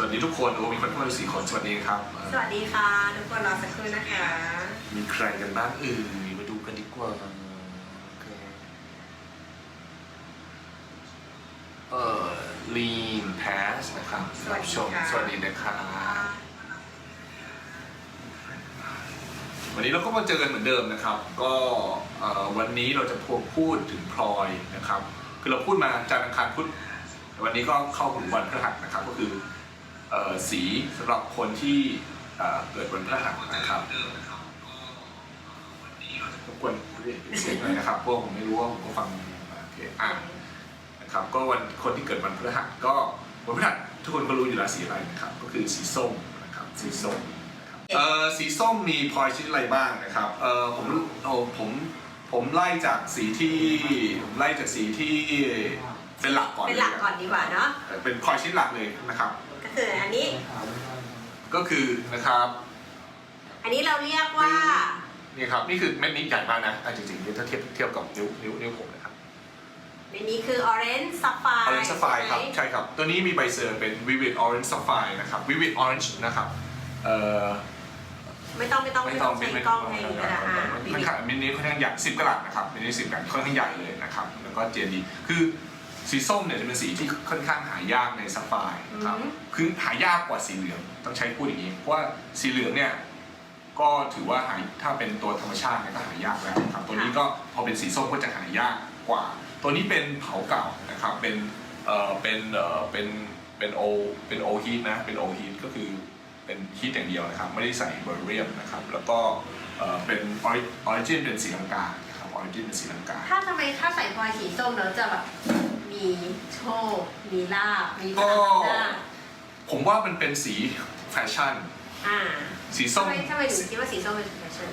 วัสดีทุกคนโอ้มีคนเข้ามาดูสี่คนสวัสดีครับเอ่อสวัสดีค่ะ ทุกคนรอสักครู่นะคะ มีใครกันบ้างเออมาดูกันดีกว่าโอเคเอ่อลีนแพสนะครับสวัสดีชมค่ะสวัสดีนะครับวันนี้เราก็มาเจอกันเหมือนเดิมนะครับ ก็เอ่อวันนี้เราจะพูดพูดถึงพลอยนะครับ คือเราพูดมาจันทร์อังคารพุธวันนี้ก็เข้าถึงวันพฤหัสนะครับ ก็คือเอ่อ สีสำหรับคนที่เกิดวันพฤหัสนะครับรบกวนเรียกเสียงหน่อยนะครับเพราะผมไม่รู้ว่าผมก็ฟังโอเคอะนะครับก็วันคนที่เกิดวันพฤหัสก็วันพฤหัสทุกคนก็รู้อยู่แล้วสีอะไรนะครับก็คือสีส้มนะครับสีส้มเอ่อสีส้มมีพลอยชนิดอะไรบ้างนะครับเอ่อผมผม ผมไล่จากสีที่ผมไล่จากสีที่เป็นหลักก่อนเป็นหลักก่อนดีกว่าเนาะเอ่อเป็นพลอยชนิดหลักเลยนะครับ ก็คืออันนี้ ก็คือนะครับ อันนี้เราเรียกว่านี่ครับนี่คือเม็ดนี้ใหญ่มากนะอะจริงๆถ้าเทียบเทียบกับนิ้วนิ้วนิ้วผมนะครับในนี้คือ orange sapphire Orange Sapphire ครับใช่ไหมใช่ครับ ตัวนี้มีใบเซอร์เป็น Vivid Orange Sapphire นะครับ Vivid Orange นะครับเอ่อ ไม่ต้องไม่ต้องไม่ต้องใช้กล้องให้ไม่ก็ได้อ่ามันมันขนาดมินิค่อนข้างใหญ่10กะรัตนะครับมินิ10กะรัตค่อนข้างใหญ่เลยนะครับ แล้วก็เจนดีคือสีส้มเนี่ยจะเป็นสีที่ค่อนข้างหายากในซัฟไฟร์นะครับคือหายากกว่าสีเหลืองต้องใช้พูดอย่างนี้ เพราะว่าสีเหลืองเนี่ยก็ถือว่าหายถ้าเป็นตัวธรรมชาติเนี่ยก็หายากแล้วนะครับ ตัวนี้ก็พอเป็นสีส้มก็จะหายากกว่า ตัวนี้เป็นเผาเก่านะครับเป็นเอ่อเป็นเอ่อเป็นเป็นโอเป็นโอฮีทนะเป็นโอฮีทก็คือ เป็นฮีทอย่างเดียวนะครับ ไม่ได้ใส่เบอร์เรียมนะครับ แล้วก็เอ่อเป็นออริจินเป็นสีลังกานะครับออริจินเป็นสีลังกา ถ้าทำไมถ้าใส่พลอยสีส้มแล้วจะแบบมีโชค มีลาบ มีพก็ลังหน้าผมว่ามันเป็นสีแฟชั่น อ่า สีส้ทำมไมทำไมถึงคิดว่าสีส้มเป็นแฟชั่น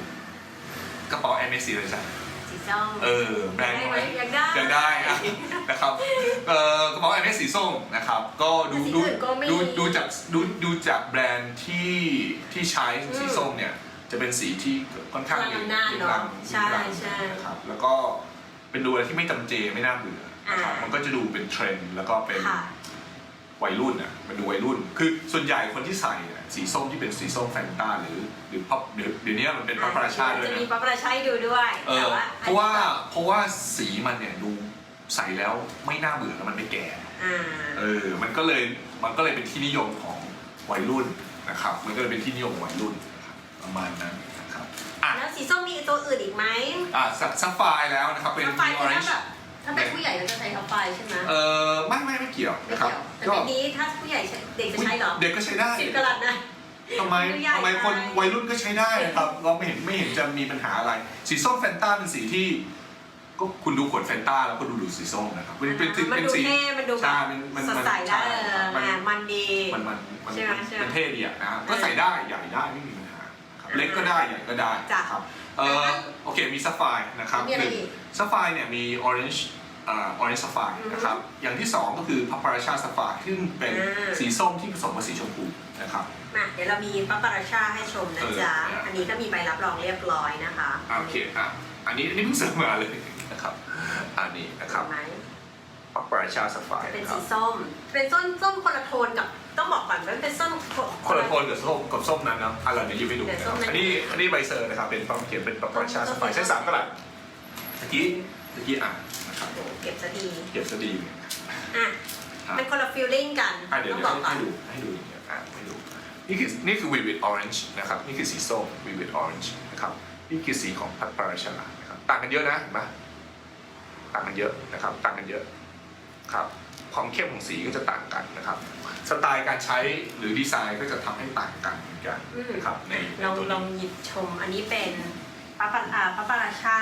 กระเป๋าแอมเมสีเลยจ้ะ สีส้ม เออแบรนด์ได้ของไหมยังได้ ยังได้นะ นะครับเอ่อกระเป๋าแอมเมสีส้มนะครับ ก็ดูสีดูอื่นก็มีดูดูจากดูดูจากแบรนด์ที่ที่ใช้สีอืมส้มเนี่ย จะเป็นสีที่ค่อนข้างพลังอำนาจมีเนอะพลังใช่มีพลังใช่นะครับแล้วก็เป็นดูอะไรที่ไม่จำเจไม่น่าเบื่อนะครับอ่ามัมันก็จะดูเป็นเทรนด์แล้วก็เป็น ค่ะ วัยรุ่นอะมันดูวัยรุ่น คือส่วนใหญ่คนที่ใส่อะสีส้มที่เป็นสีส้มแฟนตาหรือหรือพับเดี๋ยวเดี๋ยวนี้มันเป็นพับปราชาด้วยจะนะมีปัปปาราชาให้ดูด้วยเอแต่อว่าเพราะว่าเพราะว่าสีมันเนี่ยดูใส่แล้วไม่น่าเบื่อแล้วมันไม่แก่ อ่าเออ มันก็เลยมันก็เลยเป็นที่นิยมของวัยรุ่นนะครับ มันก็เลยเป็นที่นิยมของวัยรุ่นนะครับประมาณนั้นนะครับ อะ แล้วสีส้มมีตัวอื่นอีกไหมอะซัซัฟไฟร์แล้วนะครับเป็นทัฟไฟออคือเรนถ้าจ์แบบ ถ้าเป็นผู้ใหญ่ก็จะใช้ทัฟไฟใช่ไหมเออไม่ไม่ไม่เกี่ยวไม่นะครับเกี่ยวแต่ในนี้ถ้าผู้ใหญ่ใช้เด็กจะใช้เหรอเด็กก็ใช้ได้สิบกะรัตนะ ทำไมไม่ใหญ่ทำไมคนไปวัยรุ่นก็ใช้ได้นะครับ เราไม่เห็นไม่เห็นจะมีปัญหาอะไร สีส้มแฟนตาเป็นสีที่ ก็คุณดูขวดแฟนตาแล้วก็ดูดูสีส้มนะครับเป็นเป็นเป็นมันเป็นดูสีเท่มันดูแบใช่บมันมันสดมันใสใช่แล้วเออมันอะมันดี มันมันมันใช่ไหมมันใช่ไหม มันเท่ดีอะนะครับก็ใส่ได้ใหญ่ได้ไม่มีปัญหานะครับ เล็กก็ได้ใหญ่ก็ได้จ้ะครับเออโอเคมีซัฟไฟร์นะครับมีอะไรหนึ่งอีกซัฟไฟร์เนี่ยมี orange อ่า orange sapphire อือฮึนะครับ อย่างที่สองก็คือ paprika sapphire ซึ่งเป็นอ่า สีส้มที่ผสมกับสีชมพูนะครับ มาเดี๋ยวเรามีปัปปาราชาให้ชมนะจ๊ะ เออ อันนี้ก็มีใบรับรองเรียบร้อยนะคะอ่าโอเคอะอันนี้อันนี้เพิ่งซื้อมาเลยนะครับอันนี้นะครับเห็นไหมปักปราชาสฟายจะเป็นนะครัสีบส้ม เป็นส้มส้มคนละโทนกับต้องบอกก่อนว่าเป็นส้ม คนละโทนกับส้มกับส้มนั้นนะอะไรเนี่ยยังไม่ดูเดี๋นะยวคส้รับมนั้นอันนี้อันนี้ใบเซอร์นะครับเป็นปักเขียนเป็นปักปราชาสฟายใช้สามกระดาษตะกี้ตะกี้อ่านนะครับโอ้โหเก็บซะดีเก็บซะดีอะครับเป็นคนละฟิลลิ่งกันอะเดี๋ยวต้องเดี๋บยวอกก่อให้นดูให้ดูอย่างเงี้ยอะให้ดูนี่คือนี่คือ vivid orange นะครับนี่คือสีส้ม vivid orange นะครับนี่คือสีของพัดปราชานะครับต่างกันเยอะนะเห็นไหมต่างกันเยอะนะครับ ต่างกันเยอะครับความเข้มของสีก็จะต่างกันนะครับ สไตล์การใช้หรือดีไซน์ก็จะทำให้ต่างกันเหมือนกันอืมนะครับในในลองตัวลอนี้งหยิบชม อันนี้เป็นปัปปาอ่าปัปปาราชา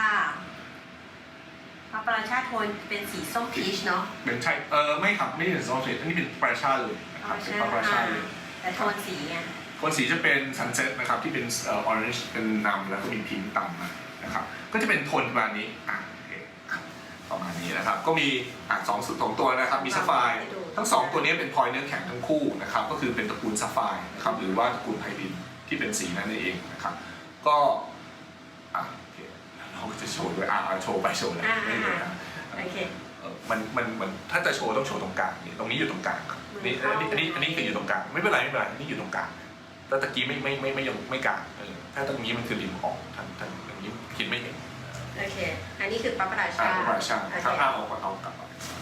ปัปปาราชาโทนเป็นสีส้มพีชเนาะเป็นใช่เออไม่ครับไม่ใช่ซอสเฟตอันนี้เป็นปราชาเลยนะครับเป็นปราชาเลย แต่โทนสีอะโทนสีจะเป็นซันเซ็ตนะครับที่เป็นเอ่อออเรนจ์เป็นนำแล้วก็มีพิงค์ตามมานะครับก็จะเป็นโทนประมาณนี้อะโอเคครับประมาณนี้นะครับก็มีอะสองสุดสองตัวนะครับมีซัฟไฟร์ทั้งส องตัวนี้เป็นพลอยเนื้อแข็งทั้งคู่นะครับก็คือเป็นตระกูลซัฟไฟร์นะครับหรือว่าตระกูลไพลินที่เป็นสีนั้นเองนะครับก็อะโอเคเราก็จะโชว์ด้วยอะเอาโชว์ไปโชว์แล้วอ่าไม่เลยนะโอเคเออมันมันมันถ้าจะโชว์ต้องโชว์ตรงกลางนี่ตรงนี้อยู่ตรงกลางครับอนี่อันนี้อันนี้อันนี้คืออยู่ตรงกลางไม่เป็นไรไม่เป็นไรอันนี่อยู่ตรงกลางแต่ตะกี้ไม่ไม่ไม่ไม่ยังไม่กลางเออถ้าตรงนี้มันคือริมของทางทางอย่างนี้คิดไม่เห็นโอเคอันนี้คือปาปาราอ่าชาประชาโอครับเคเอาเอาเอากลับมาจ้ะ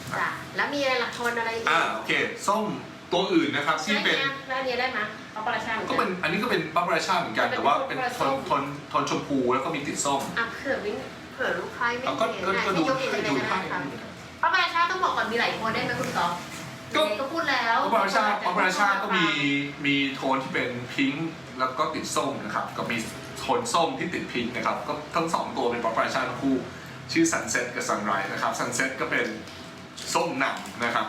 แล้วมีอะไรละโทนอะไรอีกอ่าโอเคส้มตัวอื่นนะครับที่เป็น ได้ไงแล้วอันนี้ได้ไหมปาปาราชาหมือก็เป็นอันนี้ก็เป็นบัฟเฟอร์ชาเหมือนกัน แต่ว่าเป็นโทนโทนโทนชมพูแล้วก็มีติดส้มอะเผื่อวิ่งเผื่อลูกค้าไม่เอาก็เห็นก็นะก็ให้ดูยกเองให้เลยดูก็ให้ได้ค่ะปาปาราชาต้องบอกก่อนมีหลายโทนได้ไหมคุณก๊อฟก็ไหนก็พูดแล้วบัฟเฟอร์ชาบัฟเฟอร์ชาก็มีมีโทนที่เป็นพิงค์แล้วก็ติดส้มนะครับก็มีโทนส้มที่ติดพิงค์นะครับก็ทั้งสองตัวเป็นบัฟเฟอร์ชาทั้งคู่ชื่อ Sunset กับ Sunrise นะครับ Sunset ก็เป็น ส้มนำนะครับ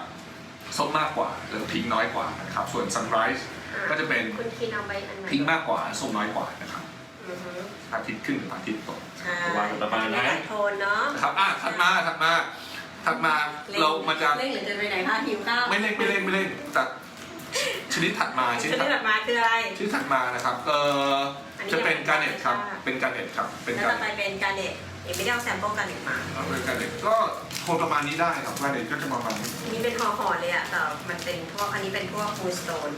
ส้มมากกว่าแล้วก็พิงค์น้อยกว่านะครับ ส่วน Sunrise ก็จะเป็นคุณคินเอาไปอันไหนพิงค์มากกว่า ส้มน้อยกว่านะครับอือฮึพระอาทิตย์ขึ้นหรือพระอาทิตย์ตกใช่ว่ากันประมาณมีนั้นหลายโทนเนาะนะครับอะถัดมาถัดมาถัดมาเรามันจะเร่งหรือจะไปไหนคะหิวข้าวไม่เร่งไม่เร่งไม่เร่งแต่ชนิดถัดมาชชนิดนิดถัดถัดมาคืออะไร ชนิดถัดมานะครับเอออนนี้จะเป็นการเน็ตครับค่ะเป็นการเน็ตครับ เป็นแล้วการ ต่อไปเป็นการเด็ด เอ็มไม่ได้เอาแซมเปิลการเด็ดมาเอาเป็นการเน็ตก็โทนประมาณนี้ได้ครับการเน็ตก็จะประมาณนี้อันนี้เป็นห่อห่อๆเลยอะแต่มันเป็นพวกอันนี้เป็นพวกฟูสโตน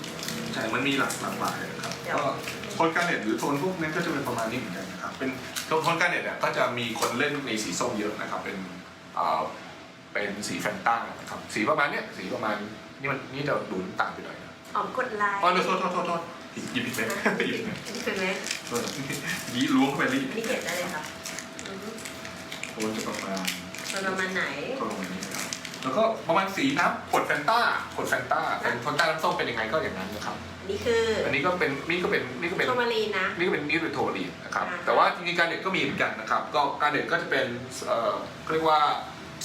ใช่มันมีหลากหลากหลายนะครับเดี๋ยว ก็โทนการเน็ตหรือโทนพวกนั้นก็จะเป็นประมาณนี้เหมือนกันนะครับเป็นโทนการเน็ตเนี่ยก็จะมีคนเล่นในสีส้มเยอะนะครับเป็นเอ่อเป็นสีแฟนต้านะครับสีประมาณเนี้ยสีประมาณนี่มันนี่เราดูน้ำตาลไปหน่อยนะหอมกดไลค์อ๋อโทษโทษโทษโทษหยิบผิดเม็ดหยิบผิดเม็ดอันนี้เป็นไหมโทษยีล้วงเข้าไปรีบอันนี้เก็บได้เลยครับอือฮึ โทนจะประมาณเป็นประมาณไหนโทนประมาณนี้นะครับแล้วก็ประมาณสีน้ำขวดแฟนต้าขวดแฟนต้าเป็นแฟนต้าน้ำส้มเป็นยังไงก็อย่างนั้นนะครับอันนี้คืออันนี้ก็เป็นนี่ก็เป็นนี่ก็เป็น โทมารีนนะ นี่ก็เป็นนี่เป็นโทลีนนะครับ อ่า แต่ว่าจริงๆการเน็ตก็มีเหมือนกันนะครับ ก็การเน็ตก็จะเป็นเอ่อเรียกว่า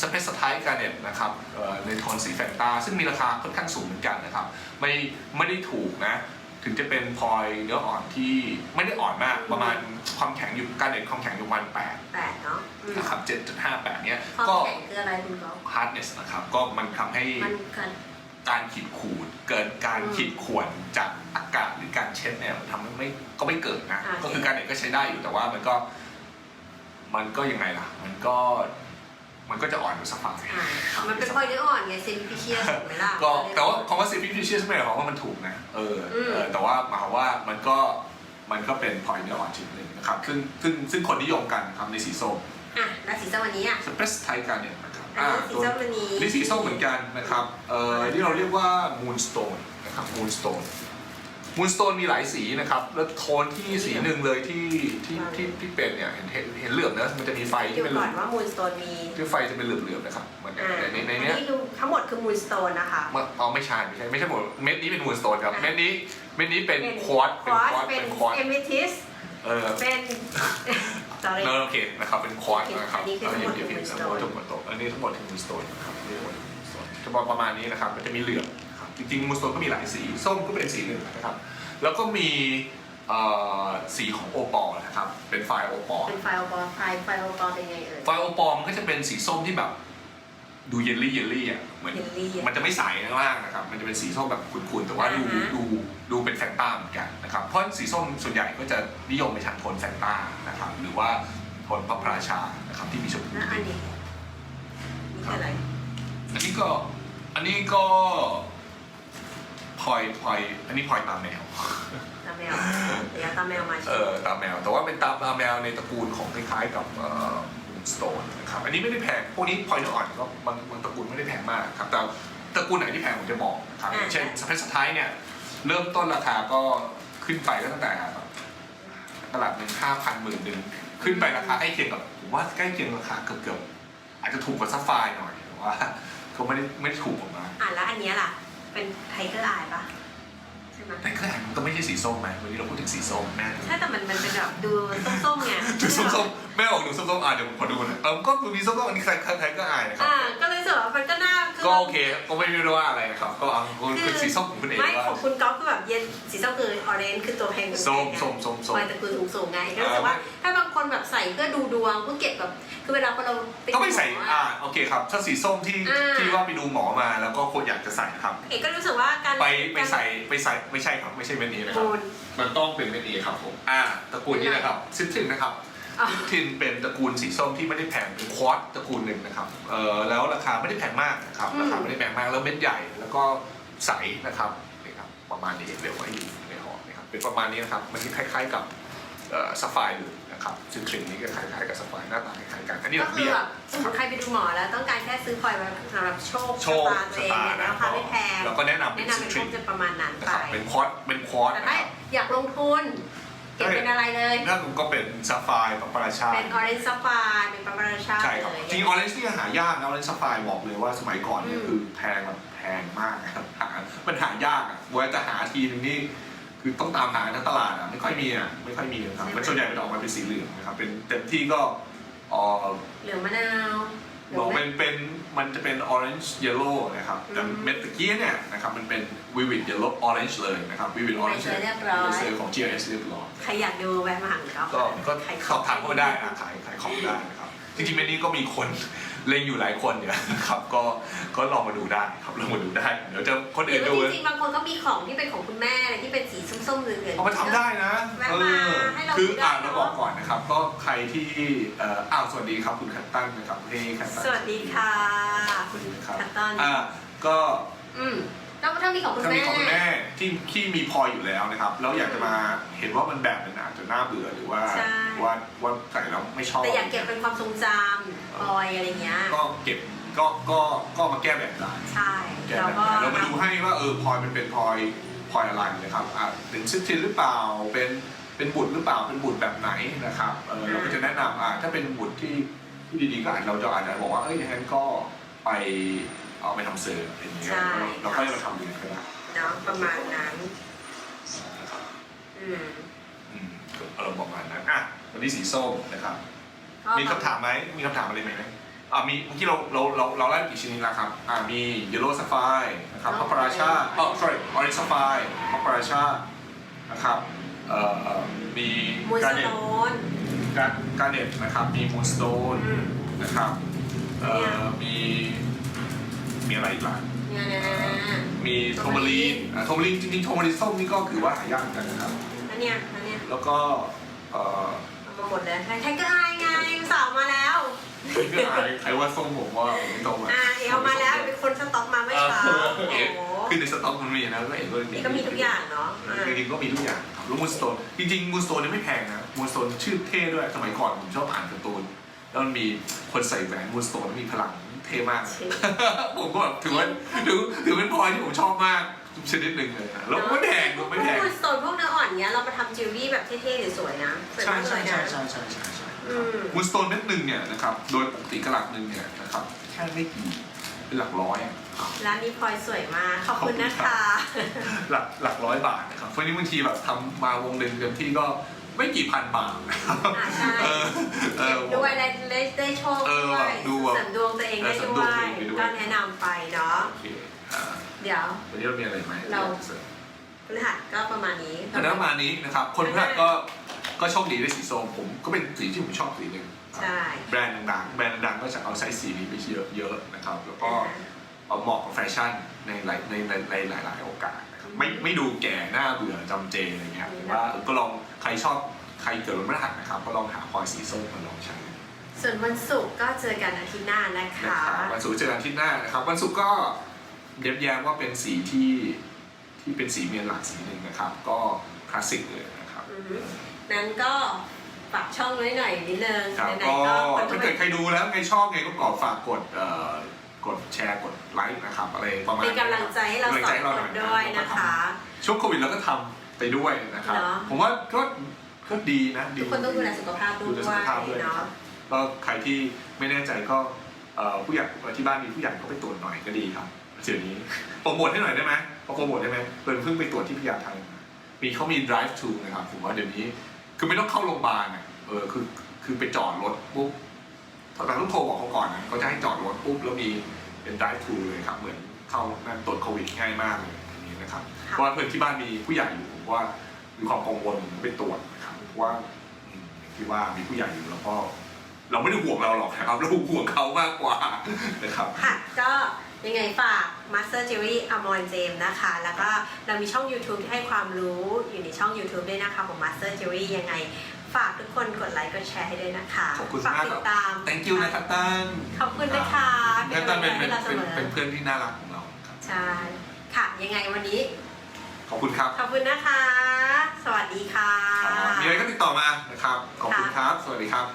สเปซสไตล์การเน็ตนะครับเอ่อในโทนสีแฟนตา ซึ่งมีราคาค่อนข้างสูงเหมือนกันนะครับ ไม่ไม่ได้ถูกนะ ถึงจะเป็นพลอยเนื้ออ่อนที่ไม่ได้อ่อนมากประมาณความแข็งอยู่การเน็ตความแข็งอยู่ประมาณแปดเนาะอืม8นะครับ7.58เนี้ยความก็ แข็งคืออะไรคุณก๊อฟ hardness นะครับก็มันทำให้มันกันการขีดขูดเกินการอืมขีดข่วนจากอากาศหรือการเช็ดเนี่ยมันทำให้ไม่ก็ไม่เกิดนะอ่า ก็คือการเน็ตก็ใช้ได้อยู่แต่ว่ามันก็ มันก็ยังไงล่ะ มันก็ มันก็จะอ่อนกว่าสฟายอ่ามันเป็นพลอยเนื้ออ่อนไงเซนพิเชียสถูกไหมล่ะก็แต่ว่าคำว่า c p p เชื่อไม่ได้หมายความว่ามันถูกนะเอออืมเออแต่ว่าหมายความว่ามันก็มันก็เป็นพลอยเนื้ออ่อนชนิดหนึ่งนะครับซึ่งซึ่งซึ่งคนนิยมกันครับในสีส้มอะแล้วสีส้มวันนี้อะสเปซไทการเน็ตนะครับอันนี้สีตัวส้มวันนี้นี่สีส้มเหมือนกันนะครับเอ่อที่เราเรียกว่า moonstone นะครับ moonstone moonstone มีหลายสีนะครับ แล้วโทนที่สีหนึ่งเลยที่ที่ที่ที่เป็นเนี่ยเห็นเห็นเห็นเหลือบนะมันจะมีไฟดูที่เป็นเหลืก่ออนว่ามูนสโตนมีที่ไฟจะเป็นเหลือบๆนะครับเหมือนกันอ่าแต่ในในอันเนี้ยนี้ดูทั้งหมดคือมูนสโตนนะคะเมื่ออ๋อไม่ใช่ไม่ใช่ไม่ใช่หมดเม็ดนี้เป็น moonstone ครับอ่า เม็ดนี้เม็ดนี้เป็นเป็นควอตคเป็นวอควอสตเป็เป็นนควอตเอมิทิสเออ เป็น sorry เออโอเคนะครับเป็นควอตโอเคนะครับอันนี้คือทั้งหมดเดี๋ยวคือเดี๋ยว moonstone ทั้งหมดทั้งหมดอันนี้ทั้งหมดคือ moonstone นะครับนี่ทั้งหมดคือ moonstone จะประมาณนี้นะครับมันจะมีเหลือบ นะครับจริงๆ moonstone ก็มีหลายสีส้มก็เป็นสีหนึ่งนะครับ แล้วก็มีเอ่อสีของโอปอล์นะครับ เป็นไฟล์โอปอล์เป็นไฟล์บอลไฟล์ไฟล์บอลเป็นไงเอ่ยไฟล์โอปอล์มันก็จะเป็นสีส้มที่แบบดูเยลลี่เยลลี่อะเหมือนเยลลี่อะมันจะไม่ใสข้างล่างนะครับ มันจะเป็นสีส้มแบบขุ่นๆแต่ว่าดูอ่าฮะดูดูเป็นแฟนตาเหมือนกันนะครับเพราะสีส้มส่วนใหญ่ก็จะนิยมไปทางโทนแฟนตานะครับ หรือว่าโทนพระพราชานะครับที่มีชมพูแล้วอันนี้นี่คืออะไรอันนี้ก็อันนี้ก็ พลอยพลอยอันนี้พลอยตาแมว ตาแมวเดี๋ยวตาแมวมาเออตาแมว แต่ว่าเป็นตาตาแมวในตระกูลของคล้ายๆกับสโตนนะครับอันนี้ไม่ได้แพงพวกนี้พอยต์อ่อนก็บางบางตระกูลไม่ได้แพงมากครับแต่ตระกูลไหนที่แพงผมจะบอกนะครับเช่นสเปซสไทเนี่ยเริ่มต้นราคาก็ขึ้นไปก็ตั้งแต่แบบตลาดหนึ่งห้าพันหมื่นหนึ่งขึ้นไปราคาใกล้เคียงกับผมว่าใกล้เคียงราคาเกือบๆอาจจะถูกกว่าซัฟไฟร์หน่อยแต่ว่าก็ไม่ได้ไม่ได้ถูกออกมาอะแล้วอันเนี้ยล่ะ เป็นไทเกอร์อายปะใช่ไหมแต่ก็มันก็ไม่ใช่สีส้มไหมวันนี้เราพูดถึงสีส้มแม่ดูใช่แต่มันมันเป็นแบบดูส้มๆไงดูส้มๆแม่บอกดูส้มๆอะเดี๋ยวผมขอดูหน่อยเออก็มีส้มๆอันนี้ใครใครก็อายนะครับ อ่าก็เลยรู้สึกว่ามันก็น่าคือก็โอเคก็ไม่ได้ว่าอะไรนะครับก็เอาคุณสีส้มของคุณเองไม่ว่าของคุณก๊อฟคือแบบเย็นสีส้มคือออเรนจ์คือตัวแพงส้มส้มส้มส้มไฟตระกูลสูงๆไงก็รู้สึกว่า ถ้าบางคนแบบใส่เพื่อดูดวงเพื่อเก็บแบบ คือเวลาเราก็ไม่ใส่หมอ่าโอเคครับถ้าสีส้มที่อ่า ที่ว่าไปดูหมอมาแล้วก็คนอยากจะใส่ครับ เอกก็รู้สึกว่าการไปไปใส่ไปใส่ไม่ใช่ครับไม่ใช่เม็ดนี้นะคโกรับนมันต้องเป็นเม็ดนี้ครับผมอ่าตระกูลนี้นะครับซิทินนะครับอะซิทินเป็นตระกูลสีส้มที่ไม่ได้แพงเป็นควอตตระกูลหนึ่งนะครับเออแล้วราคาไม่ได้แพงมากนะครับราคาไม่ได้แพงมากแล้วเม็ดใหญ่แล้วก็ใสนะครับนี่ครับประมาณนี้เดี๋ยวไว้อยู่ในห่อนะครับเป็นประมาณนี้นะครับมันคล้ายๆกับซัฟไฟร์เลย นะครับซึ่งครีมนี้ก็คล้ายๆกับซัฟไฟร์หน้าตาคล้ายๆกันอันนี้ดก็อกคือเบี้ยแบบสมมติใครไปดูหมอแล้วต้องการแค่ซื้อคอยไว้สำหรับโชคโชคชะตาตัวเองเนี่ยนะราคาไม่แพงแล้วก็แนะนำเป็แนะนนำซิเป็นทพริวกกจะประมาณนั้นนะไป ครับเป็นคอร์สเป็นคอร์สแต่นะถ้าครับ อยากลงทุน เก็บเป็นอะไรเลย นั่นก็เป็นซัฟไฟร์ของปราชา เป็นออเรนจ์ซัฟไฟร์เป็นปาปาราชาใช่ครับเลย จริงออเรนจ์นี่หายากนะออเรนจ์ซัฟไฟร์บอกเลยว่าสมัยก่อนเนี่ยอืม คือแพงแบบแพงมากนะครับหามันหายากอะเวลาจะหาทีนึงนี่ คือต้องตามหาทั้งตลาดอะไม่ค่อยมีอะไม่ค่อยมีนะครับมันส่วนใหญ่มันออกมาเป็นสีเหลืองนะครับเป็นเต็มที่ก็เอ่อเหลืองมะนาวเหลืบอองกมะเป็นเป็นมันจะเป็น orange yellow นะครับแต่อืมเม็ดตะกี้เนี่ยนะครับมันเป็น vivid yellow orange เลยนะครับ vivid orange เรียบร้อยเป็นเซอร์ของ GS เรียบร้อยใครอยากดูแวะมาหาหนูก็ก็ก็ขายขสอองบถามเข้ามาได้นะขายขายของได้นะครับจริงๆเมนนี้ก็มีคน เล็งอยู่หลายคนเนี่ยนะครับ ก็ก็ลองมาดูได้ครับลองมาดูได้ เดี๋ยวจะคนหรือื่อนดูว่าจริงๆบางคนก็มีของที่เป็นของคุณแม่อะไรที่เป็นสีส้มๆเหลืองๆเอามาทำได้นะแวะเอมาอให้เราคือดูได้อ่านเนเราอะบอกก่อนนะครับ ก็ใครที่เอ่ออ้าวสวัสดีครับคุณคัตตันนะครับเฮ้คัตตันสวัสดีค่ะสวัสดีครับคัตตันอ่าก็อืม แล้วถ้ามีของคุณถ้ามีแม่ ของคุณแม่ที่ที่มีพลอยอยู่แล้วนะครับแล้วอยากจะมาเห็นว่ามันแบบมันอาจจะน่าเบื่อหรือว่าใช่ ว่าว่าใส่แล้วไม่ชอบแต่อยากเก็บเป็นความทรงจำพลอยอะไรเงี้ย ก็เก็บก็ก็ก็มาแก้แบบได้ใช่ แก้เราแบบก็ ได้เรามาดูให้ว่าเออพลอยมันเป็นพลอยพลอยอะไรนะครับอะเป็นซิทินหรือเปล่าเป็นเป็นบุตรหรือเปล่าเป็นบุตรแบบไหนนะครับเออเราก็จะแนะนำอะถ้าเป็นบุตรที่ที่ดีๆก็อาจเราจะอาจจะบอกว่าเอ้ยอย่างนั้นก็ไป เอาไปทำเซอร์อะไรอย่างเงี้ยเราก็จะมาทำดูก็ได้เนาะประมาณนั้น นะครับ อืมอืมอารมณ์ประมาณนั้นอะวันนี้สีส้มนะครับมีคำถามไหม มีคำถามอะไรไหมอ่ามีเมื่อกี้เราเราเราเราไล่กี่ชนิดแล้วครับ อ่ามี yellow sapphire นะครับพัปราชาอ๋อ sorry orange sapphire พัปราชานะครับ เอ่อ มีมูนกาสเน็โตตนกาเน็ตนะครับ มี moonstone อืม นะครับ เอ่เนี่ยอมี มีอะไรอีกล่ะเนี่ยเนี่ยเนี่ยมีโทมารีนอะโทมารีนจริงๆโทมารีนส้มนี่ก็ถือว่าหายากเหมือนกันนะครับแล้วเนี่ยแล้วเนี่ยแล้วก็เอ่อเอามาหมดเลยแทนก็อายไงสาวมาแล้วก็อายใครว่าส้มผมว่าไม่ตรงอะอ่าเอามาแล้วเป็นคนสต็อกมาเมื่อเช้าเออโอ้เอ๊ะโหคือในสต็อกมันมีนะก็เห็นว่านี่ก็มีทุกอย่างเนาะอ่าจริงๆก็มีทุกอย่างครับแล้วมูนสโตนจริงๆมูนสโตนเนี่ยไม่แพงนะมูนสโตนชื่อเท่ด้วยสมัยก่อนผมชอบอ่านการ์ตูน แล้วมันมีคนใส่แหวนมูนสโตนมีพลังเท่มากเลยผมก็แบบถือว่าถือถือเป็นพลอยที่ผมชอบมากชนิดหนึ่งเลยนะแล้วไม่แพงด้วยไม่แพงพวกสโตนพวกเนื้ออ่อนเนี้ยเราไปทำจิวเวลรี่แบบเท่ๆหรือสวยนะสวยใช่มากเลใช่ยใช่นะใช่ใช่ใช่ใช่อืมมูนสโตนเม็ดหนึ่งเนี่ยนะครับโดยปกติกระหลักหนึ่งเนี่ยนะครับแค่ไม่กี่เป็นหลักร้อยอะร้านนี้พลอยสวยมากขอบคุณนะคะหลักหลักร้อยบาทนะครับเพราะนี่บางทีแบบทำมาวงหนึ่งเต็มที่ก็ ไม่กี่พันบาทนะครับอ่าใช่เออเอเก็อบด้วยได้ได้ได้โชคเออด้วแบยบดูแบบเสริมดวงตัวเองได้เออเสริมดด้ววงตัวยเองไปด้วย ก็แนะนำไปเนาะโอเคอ่าเดี๋ยว วันนี้เรามีอะไรไหมเรา เสริมพฤหัสก็ประมาณนี้ คณะมานี้นะครับ คนพลาดก็ก็โชคดีได้สีส้มผมก็เป็นสีที่ผมชอบสีหนึ่งครับใช่ แบรนด์ดังๆแบรนด์ดังๆก็จะเอาไซส์สีนี้ไปเยอะเยอะนะครับ แล้วก็เอาเหมาะกับแฟชั่นในหลายในในในหลาย ๆ โอกาสนะครับ ไม่ไม่ดูแก่หน้าเบื่อจำเจอะไรเงี้ยผมว่าเออก็ลองใครชอบใครเกิดวันพฤหัสนะครับ ก็ลองหาพลอยสีส้มมาลองใช้ส่วนวันศุกร์ก็เจอกันอาทิตย์หน้านะนะคะครับวันศุกร์เจอกันอาที่หน้านะครับวันศุกร์ก็เย็บแย้มว่าเป็นสีที่ที่เป็นสีเมียนหลักสีหนึ่งนะครับ ก็คลาสสิกเลยนะครับ อือฮึนั้นก็ฝากช่องไว้หน่อยนิดนึงครับไหนก็ๆก็คนถ้าเกิดใครดูแล้วใครชอบไงก็ขอฝากกดเอ่อ กดแชร์กดไลค์นะครับอะไรประมาณเป็นกำลังใจให้เราสองคนด้วยนะคะช่วงโควิดเราก็ทำไปด้วยนะครับ เนอะ ผมว่าก็ก็ดีนะดีทุกคนต้องดูแลสุขภาพด้ดูวแลสุขยภาพด้วยนะเนาะครับก็ใครที่ไม่แน่ใจก็เอ่อผู้ใหญ่ที่บ้านมีผู้ใหญ่ก็ไปตรวจหน่อยก็ดีครับเดี๋ยวนี้ โปรโมทให้หน่อยได้ไหมพอโปรโมทได้ไหมเพิ่งเพิ่งไปตรวจที่พยาไทยมามีเขามี drive to นะครับผมว่าเดี๋ยวนี้ คือไม่ต้องเข้าโรงพยาบาลอะเออคือคือไปจอดรถปุ๊บ แต่ต้องโทรบอกเขาก่อนนะเขาจะให้จอดรถปุ๊บแล้วมีเป็น drive to เลยครับ เหมือนเข้านั่นตรวจโควิดง่ายมากเลยอันนี้นะครับ เพราะว่าเพื่อนที่บ้านมีผู้ใหญ่อยู่ผมว่ามีความกังวลไปตรวจนะครับเพราะว่าอืมอย่างที่ว่ามีผู้ใหญ่อยู่แล้วก็ เราไม่ได้ห่วงเราหรอกนะครับ เราห่วงเขามากกว่านะครับ ค่ะก็ยังไงฝาก Master Jewelry Amon James นะคะ แล้วก็เรามีช่อง YouTube ที่ให้ความรู้อยู่ในช่อง YouTube ด้วยนะคะของ Master Jewelry ยังไง ฝากทุกคนกดไลค์กดแชร์ให้ด้วยนะคะขอบคุณฝากมากติครัดบตาม thank you นะครับตั้นขอบคุณนะคะตั้นตั้นเป็นกำลังใจเป็นให้เราเสเป็นมอเป็นเพื่อนที่น่ารักของเราครับใช่ค่ะยังไงวันนี้ ขอบคุณครับ ขอบคุณนะคะ สวัสดีค่ะ มีอะไรก็ติดต่อมานะครับ ขอบคุณครับ สวัสดีครับ